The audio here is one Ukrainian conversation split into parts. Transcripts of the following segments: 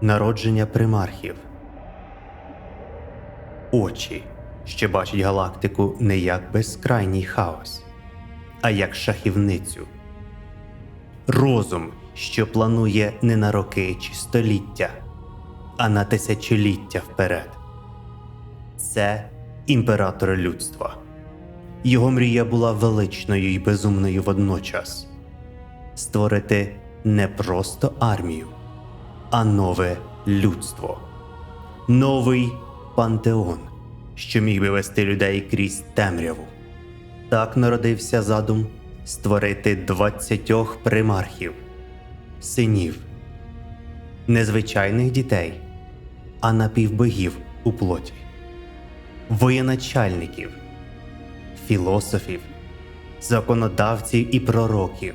Народження примархів. Очі, що бачать галактику не як безкрайній хаос, а як шахівницю. Розум, що планує не на роки чи століття, а на тисячоліття вперед. Це імператор людства. Його мрія була величною і безумною водночас створити не просто армію, а нове людство, новий пантеон, що міг би вести людей крізь темряву. Так народився задум створити двадцятьох примархів, синів, незвичайних дітей, а напівбогів у плоті, воєначальників, філософів, законодавців і пророків.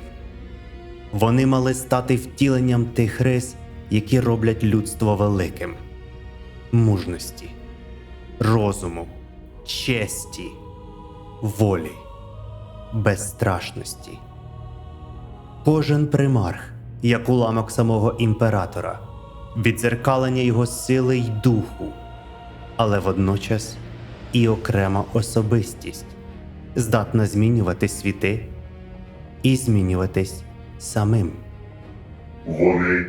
Вони мали стати втіленням тих рис, які роблять людство великим: мужності, розуму, честі, волі, безстрашності. Кожен примарх, як уламок самого імператора, віддзеркалення його сили й духу, але водночас і окрема особистість, здатна змінювати світи і змінюватись самим. Вони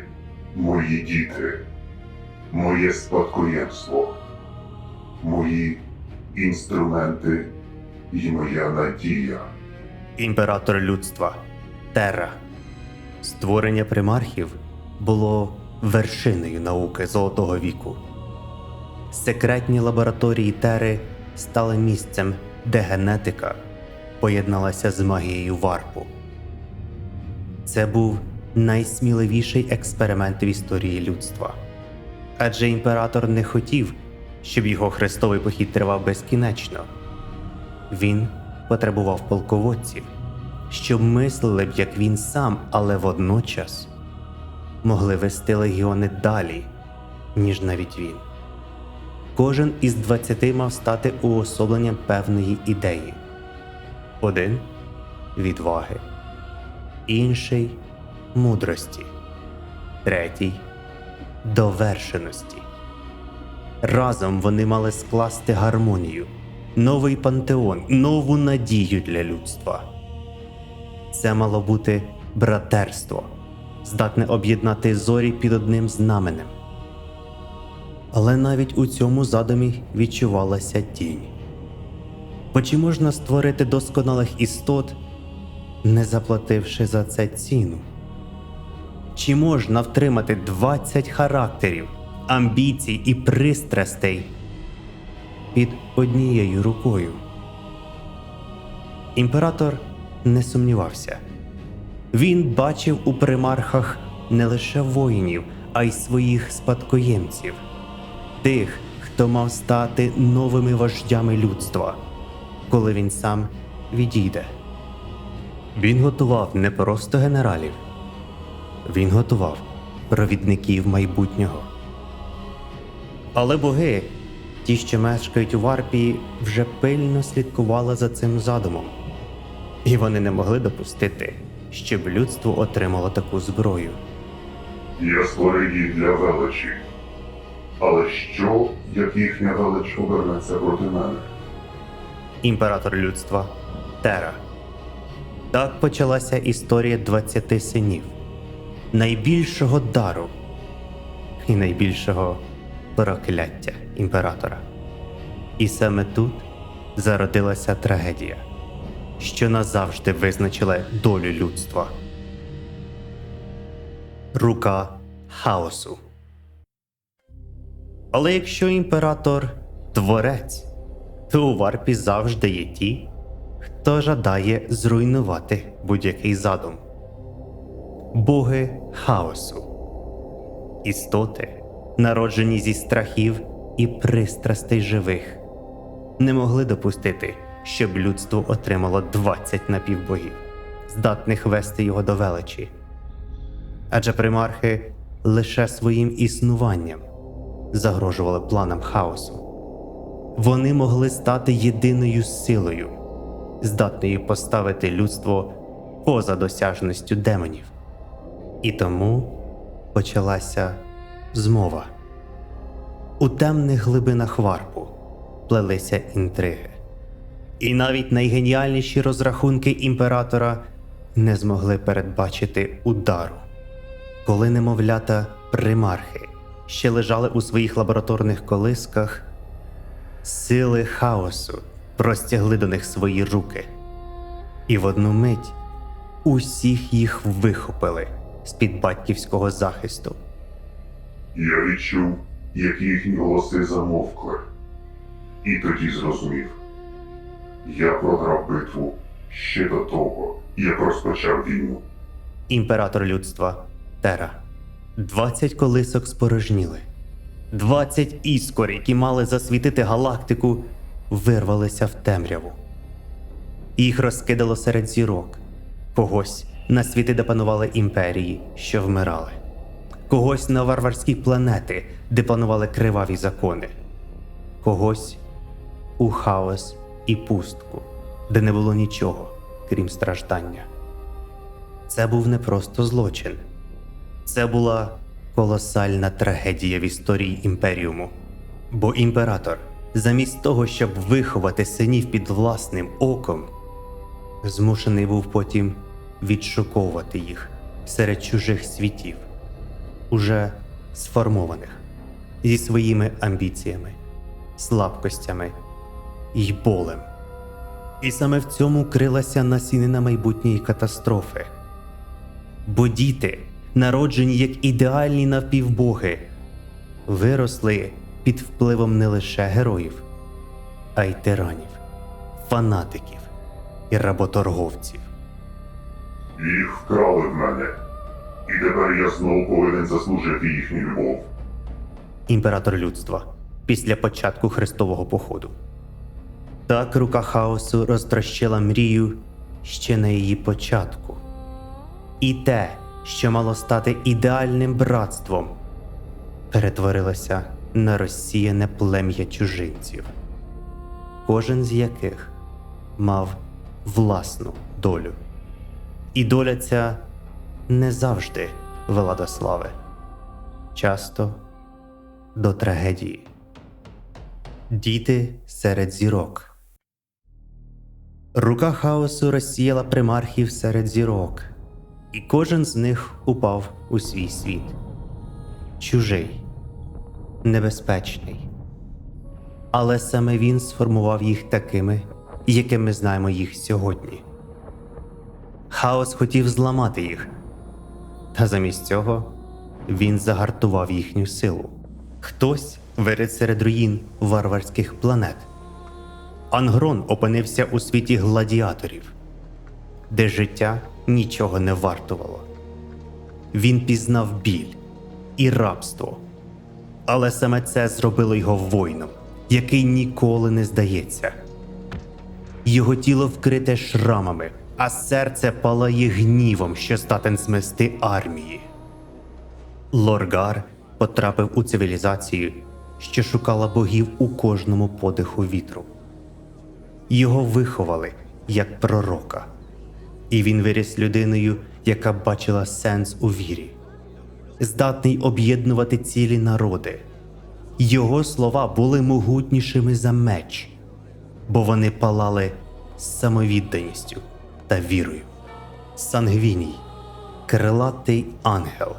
мої діти, моє спадкоємство, мої інструменти і моя надія. Імператор людства Терра. Створення примархів було вершиною науки Золотого віку. Секретні лабораторії Тери стали місцем, де генетика поєдналася з магією варпу. Це був найсміливіший експеримент в історії людства. Адже імператор не хотів, щоб його хрестовий похід тривав безкінечно. Він потребував полководців, що мислили б, як він сам, але водночас могли вести легіони далі, ніж навіть він. Кожен із двадцяти мав стати уособленням певної ідеї. Один відваги, інший мудрості, третій довершеності. Разом вони мали скласти гармонію, новий пантеон, нову надію для людства. Це мало бути братерство, здатне об'єднати зорі під одним знаменем. Але навіть у цьому задумі відчувалася тінь. Бо чи можна створити досконалих істот, не заплативши за це ціну? Чи можна втримати 20 характерів, амбіцій і пристрастей під однією рукою? Імператор не сумнівався. Він бачив у примархах не лише воїнів, а й своїх спадкоємців, тих, хто мав стати новими вождями людства, коли він сам відійде. Він готував не просто генералів, він готував провідників майбутнього. Але боги, ті, що мешкають у Варпії, вже пильно слідкували за цим задумом, і вони не могли допустити, щоб людство отримало таку зброю. Я створив їх для величі. Але що, як їхня велич обернеться проти мене? імператор людства Тера. Так почалася історія 20 синів, найбільшого дару і найбільшого прокляття імператора. І саме тут зародилася трагедія, що назавжди визначила долю людства. Рука хаосу. Але якщо імператор творець, то у варпі завжди є ті, хто жадає зруйнувати будь-який задум. Боги хаосу, істоти, народжені зі страхів і пристрастей живих, не могли допустити, щоб людство отримало 20 напівбогів, здатних вести його до величі. Адже примархи лише своїм існуванням загрожували планам хаосу. Вони могли стати єдиною силою, здатною поставити людство поза досяжністю демонів. І тому почалася змова. У темних глибинах варпу плелися інтриги. І навіть найгеніальніші розрахунки імператора не змогли передбачити удару. Коли немовлята примархи ще лежали у своїх лабораторних колисках, сили хаосу простягли до них свої руки, і в одну мить усіх їх вихопили з-під батьківського захисту. Я відчув, як їхні голоси замовкли. І тоді зрозумів. Я програв битву ще до того, як розпочав війну. імператор людства Тера. Двадцять колисок спорожніли. Двадцять іскор, які мали засвітити галактику, вирвалися в темряву. Їх розкидало серед зірок, когось на світи, де панували імперії, що вмирали, когось на варварські планети, де панували криваві закони, когось у хаос і пустку, де не було нічого, крім страждання. Це був не просто злочин, це була колосальна трагедія в історії імперіуму. Бо імператор, замість того, щоб виховати синів під власним оком, змушений був потім відшуковувати їх серед чужих світів, уже сформованих зі своїми амбіціями, слабкостями й болем. І саме в цьому крилася насінина майбутньої катастрофи. Бо діти, народжені як ідеальні навпівбоги, виросли під впливом не лише героїв, а й тиранів, фанатиків і работорговців. Їх вкрали в мене. І тепер я знову повинен заслужити їхню любов. імператор людства після початку Христового походу. Так рука хаосу розтрощила мрію ще на її початку. І те, що мало стати ідеальним братством, перетворилося на розсіяне плем'я чужинців, кожен з яких мав власну долю. І доля ця не завжди вела до слави, часто до трагедії. Діти серед зірок. Рука хаосу розсіяла примархів серед зірок, і кожен з них упав у свій світ. Чужий, небезпечний. Але саме він сформував їх такими, якими ми знаємо їх сьогодні. Хаос хотів зламати їх, та замість цього він загартував їхню силу. Хтось вирить серед руїн варварських планет. Ангрон опинився у світі гладіаторів, де життя нічого не вартувало. Він пізнав біль і рабство, але саме це зробило його воїном, який ніколи не здається. Його тіло вкрите шрамами, а серце палає гнівом, що здатен змести армії. Лоргар потрапив у цивілізацію, що шукала богів у кожному подиху вітру. Його виховали як пророка, і він виріс людиною, яка бачила сенс у вірі, здатний об'єднувати цілі народи. Його слова були могутнішими за меч, бо вони палали самовідданістю та вірою. Сангвіній, крилатий ангел,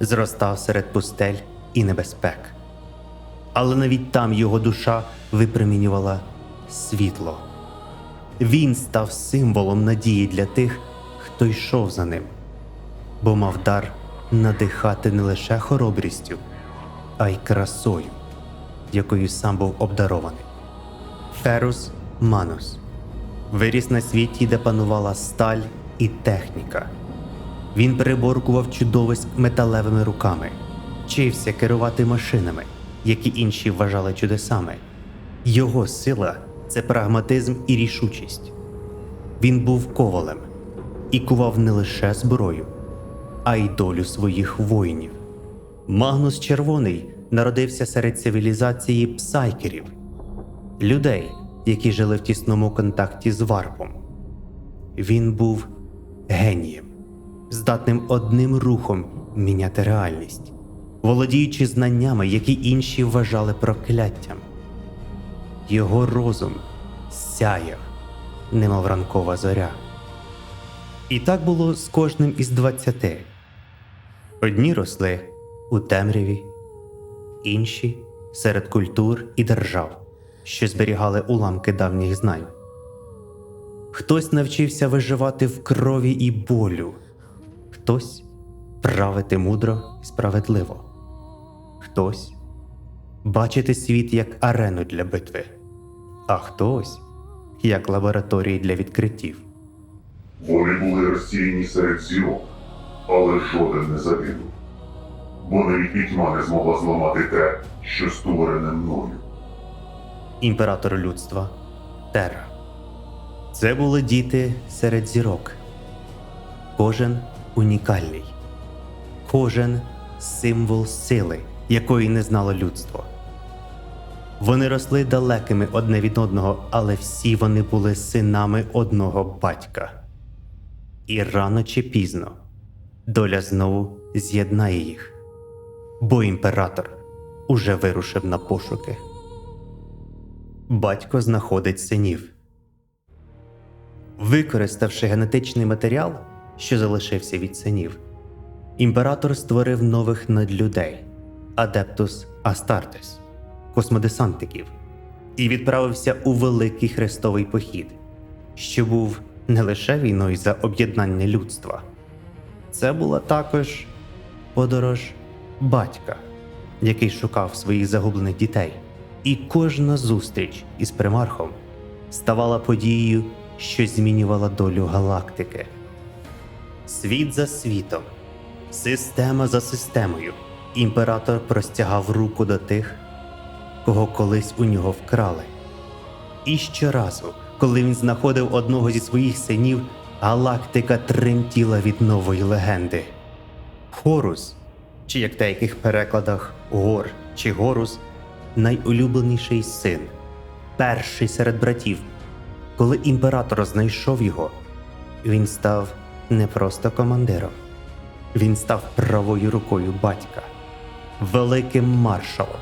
зростав серед пустель і небезпек. Але навіть там його душа випромінювала світло. Він став символом надії для тих, хто йшов за ним, бо мав дар надихати не лише хоробрістю, а й красою, якою сам був обдарований. Ферус Манус виріс на світі, де панувала сталь і техніка. Він переборкував чудовиськ металевими руками, вчився керувати машинами, які інші вважали чудесами. Його сила це прагматизм і рішучість. Він був ковалем і кував не лише зброю, а й долю своїх воїнів. Магнус Червоний народився серед цивілізації псайкерів, людей, які жили в тісному контакті з варпом. Він був генієм, здатним одним рухом міняти реальність. володіючи знаннями, які інші вважали прокляттям. Його розум сяяв, немов ранкова зоря. І так було з кожним із двадцяти. Одні росли у темряві, інші серед культур і держав, що зберігали уламки давніх знань. Хтось навчився виживати в крові і болю, хтось правити мудро і справедливо, хтось бачити світ як арену для битви, а хтось як лабораторії для відкриттів. Вони були розсіяні серед зірок, але жоден не загинув. Бо навіть пітьма не змогла зламати те, що створене мною. Імператор людства Тера. Це були діти серед зірок. Кожен унікальний, кожен символ сили, якої не знало людство. Вони росли далекими одне від одного, але всі вони були синами одного батька. І рано чи пізно доля знову з'єднає їх, бо імператор уже вирушив на пошуки. Батько знаходить синів. Використавши генетичний матеріал, що залишився від синів, імператор створив нових надлюдей Адептус Астартес, космодесантиків, і відправився у великий хрестовий похід, що був не лише війною за об'єднання людства, це була також подорож батька, який шукав своїх загублених дітей. І кожна зустріч із примархом ставала подією, що змінювала долю галактики. Світ за світом, система за системою, імператор простягав руку до тих, кого колись у нього вкрали. І щоразу, коли він знаходив одного зі своїх синів, галактика тремтіла від нової легенди. Хорус, чи як деяких перекладах Гор чи Горус, найулюбленіший син, перший серед братів. Коли імператор знайшов його, він став не просто командиром, він став правою рукою батька, великим маршалом,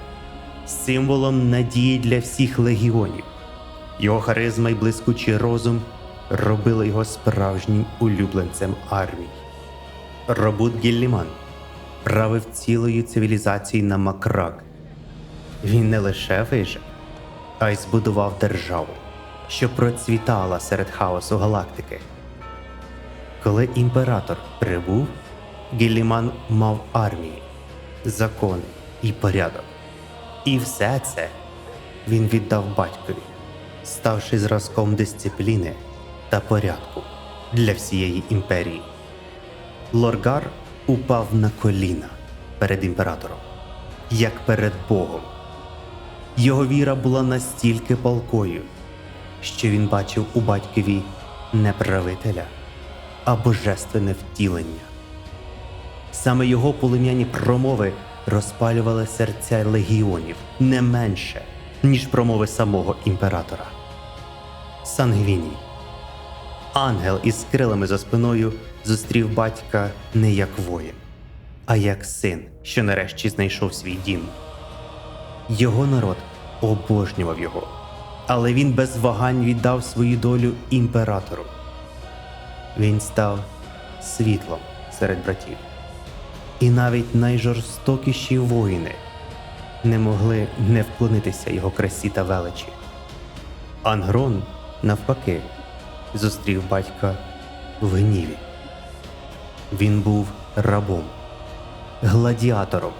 символом надії для всіх легіонів. Його харизма й блискучий розум робили його справжнім улюбленцем армії. Робут Гілліман правив цілою цивілізацією на Макрак. Він не лише вижив, а й збудував державу, що процвітала серед хаосу галактики. Коли імператор прибув, Гілліман мав армії, закони і порядок. І все це він віддав батькові, ставши зразком дисципліни та порядку для всієї імперії. Лоргар упав на коліна перед імператором, як перед Богом. Його віра була настільки палкою, що він бачив у батькові не правителя, а божественне втілення. Саме його полум'яні промови розпалювали серця легіонів не менше, ніж промови самого імператора. Сангвіній. Ангел із крилами за спиною зустрів батька не як воїн, а як син, що нарешті знайшов свій дім. Його народ обожнював його, але він без вагань віддав свою долю імператору. Він став світлом серед братів. І навіть найжорстокіші воїни не могли не вклонитися його красі та величі. Ангрон, навпаки, зустрів батька в гніві. Він був рабом, гладіатором,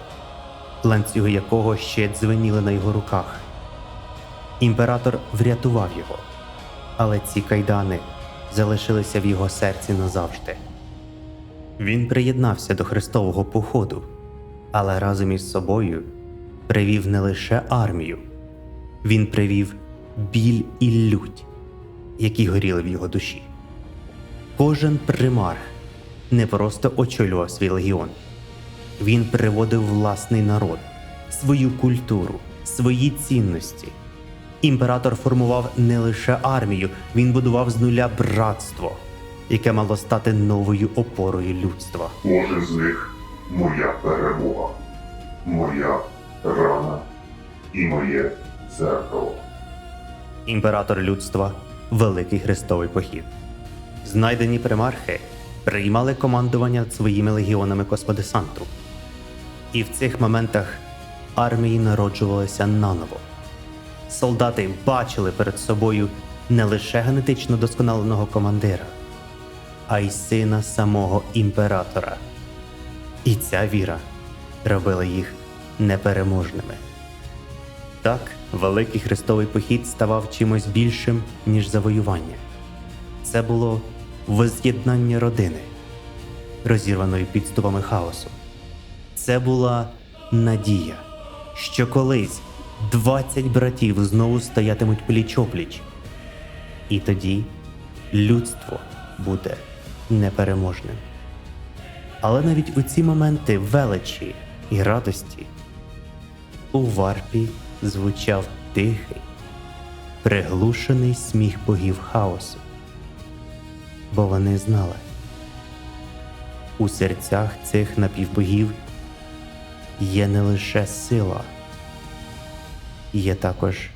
ланцюги якого ще дзвеніли на його руках. Імператор врятував його, але ці кайдани залишилися в його серці назавжди. Він приєднався до Христового походу, але разом із собою привів не лише армію, він привів біль і лють, які горіли в його душі. Кожен примарх не просто очолював свій легіон, він приводив власний народ, свою культуру, свої цінності. Імператор формував не лише армію, він будував з нуля братство, яке мало стати новою опорою людства. Кожен з них моя перемога. моя рана і моє дзеркало. імператор людства, Великий Хрестовий похід. Знайдені примархи приймали командування своїми легіонами космодесанту. І в цих моментах армії народжувалися наново. Солдати бачили перед собою не лише генетично досконаленого командира, а й сина самого імператора. І ця віра робила їх непереможними. Так, великий хрестовий похід ставав чимось більшим, ніж завоювання. Це було воз'єднання родини, розірваної підступами хаосу. Це була надія, що колись 20 братів знову стоятимуть пліч-опліч. І тоді людство буде непереможним. Але навіть у ці моменти величі і радості у варпі звучав тихий, приглушений сміх богів хаосу. Бо вони знали, у серцях цих напівбогів є не лише сила, є також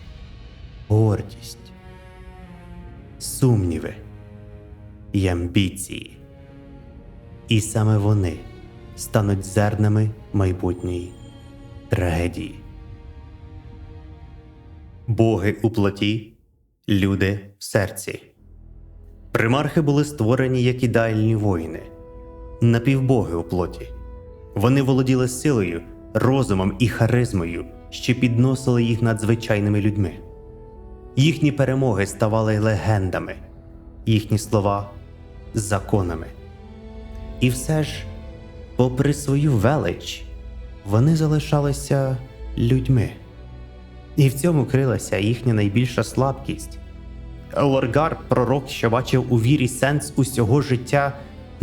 гордість, сумніви і амбіції. І саме вони стануть зернами майбутньої трагедії. Боги у плоті, люди в серці. Примархи були створені як ідеальні воїни, напівбоги у плоті. Вони володіли силою, розумом і харизмою, що підносили їх над звичайними людьми. Їхні перемоги ставали легендами, їхні слова законами. І все ж, попри свою велич, вони залишалися людьми. І в цьому крилася їхня найбільша слабкість. Лоргар, пророк, що бачив у вірі сенс усього життя,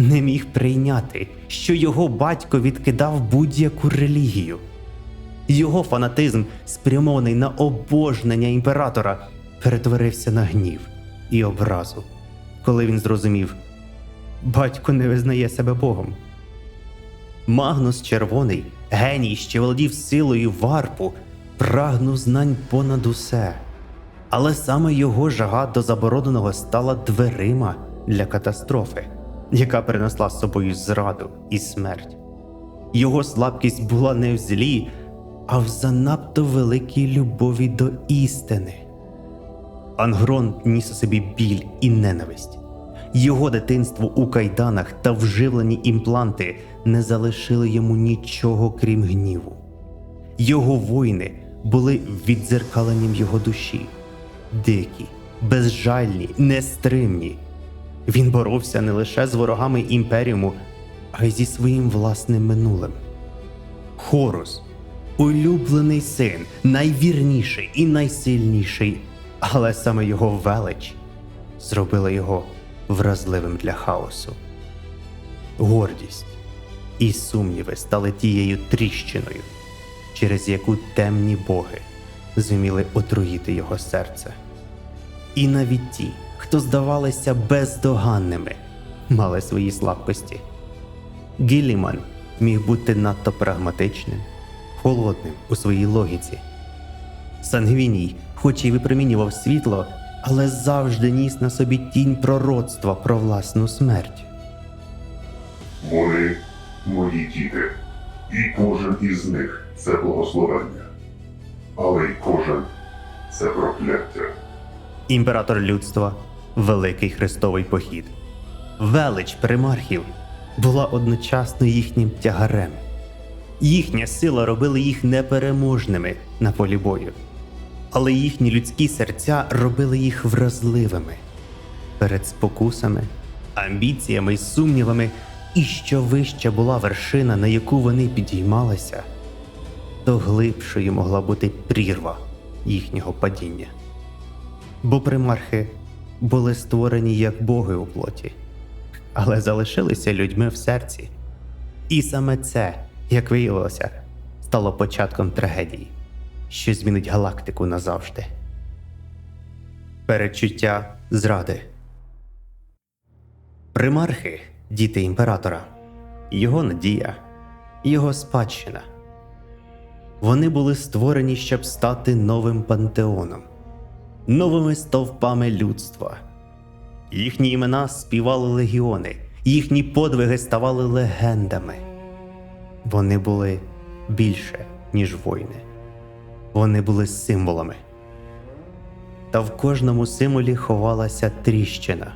не міг прийняти, що його батько відкидав будь-яку релігію. Його фанатизм, спрямований на обожнення імператора, перетворився на гнів і образу, коли він зрозумів, батько не визнає себе Богом. Магнус Червоний, геній, що володів силою варпу, прагнув знань понад усе. Але саме його жага до забороненого стала дверима для катастрофи, яка принесла з собою зраду і смерть. Його слабкість була не в злі, а в занадто великій любові до істини. Ангрон ніс у собі біль і ненависть. Його дитинство у кайданах та вживлені імпланти не залишили йому нічого крім гніву. Його воїни були віддзеркаленням його душі, дикі, безжальні, нестримні. Він боровся не лише з ворогами імперіуму, а й зі своїм власним минулим. Хорус, улюблений син, найвірніший і найсильніший, але саме його велич зробила його вразливим для хаосу. Гордість і сумніви стали тією тріщиною, через яку темні боги зуміли отруїти його серце. І навіть ті, хто здавалися бездоганними, мали свої слабкості. Гіліман міг бути надто прагматичним, холодним у своїй логіці. Сангвіній, хоч і випромінював світло, але завжди ніс на собі тінь пророцтва про власну смерть. Вони мої діти, і кожен із них це благословення, але й кожен це прокляття. Імператор людства, Великий Хрестовий похід. Велич примархів була одночасно їхнім тягарем. Їхня сила робила їх непереможними на полі бою, але їхні людські серця робили їх вразливими перед спокусами, амбіціями й сумнівами, і що вища була вершина, на яку вони підіймалися, то глибшою могла бути прірва їхнього падіння. Бо примархи були створені як боги у плоті, але залишилися людьми в серці. І саме це, як виявилося, стало початком трагедії, що змінить галактику назавжди. Передчуття зради. Примархи діти імператора, його надія, його спадщина. Вони були створені, щоб стати новим пантеоном, новими стовпами людства. Їхні імена співали легіони, їхні подвиги ставали легендами. Вони були більше, ніж воїни. Вони були символами. Та в кожному символі ховалася тріщина.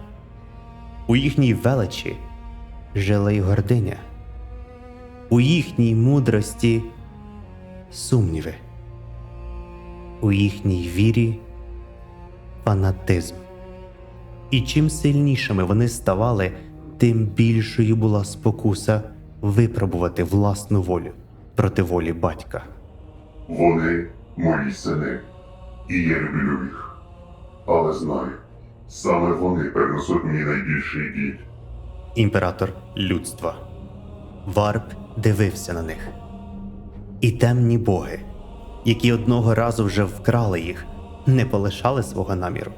У їхній величі жила й гординя. У їхній мудрості сумніви. У їхній вірі фанатизм. І чим сильнішими вони ставали, тим більшою була спокуса випробувати власну волю проти волі батька. Вони мої сини, і я люблю їх. Але знаю, саме вони принесуть мені найбільший біль. імператор людства. Варп дивився на них. І темні боги, які одного разу вже вкрали їх, не полишали свого наміру.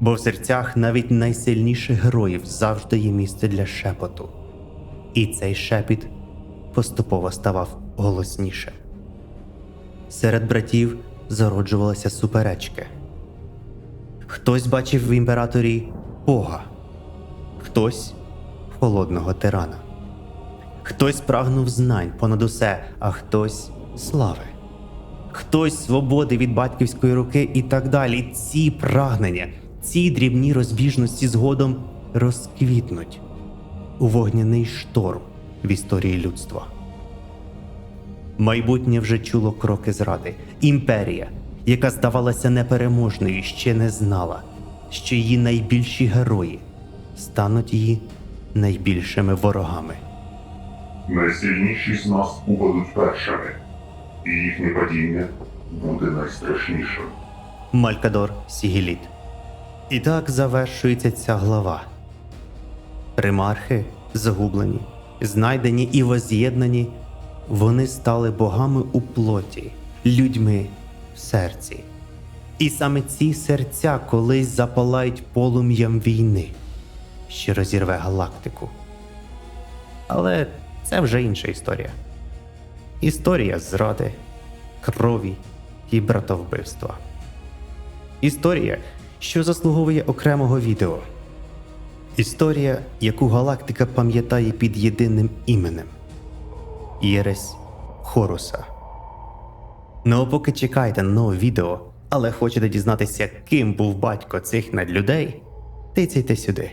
Бо в серцях навіть найсильніших героїв завжди є місце для шепоту. І цей шепіт поступово ставав голоснішим. Серед братів зароджувалися суперечки. Хтось бачив в імператорі Бога, хтось холодного тирана. Хтось прагнув знань понад усе, а хтось слави. Хтось свободи від батьківської руки і так далі. Ці прагнення, ці дрібні розбіжності згодом розквітнуть у вогняний шторм в історії людства. Майбутнє вже чуло кроки зради. Імперія, яка здавалася непереможною, ще не знала, що її найбільші герої стануть її найбільшими ворогами. Найсильніші з нас упадуть першими, і їхнє падіння буде найстрашнішим. Малькадор Сігіліт. І так завершується ця глава. Примархи загублені, знайдені і воз'єднані, вони стали богами у плоті, людьми в серці. І саме ці серця колись запалають полум'ям війни, що розірве галактику. Але це вже інша історія. Історія зради, крові і братовбивства. Історія, що заслуговує окремого відео. Історія, яку галактика пам'ятає під єдиним іменем Єресь Хоруса. Ну поки чекайте на нове відео, але хочете дізнатися, ким був батько цих надлюдей, тицяйте сюди.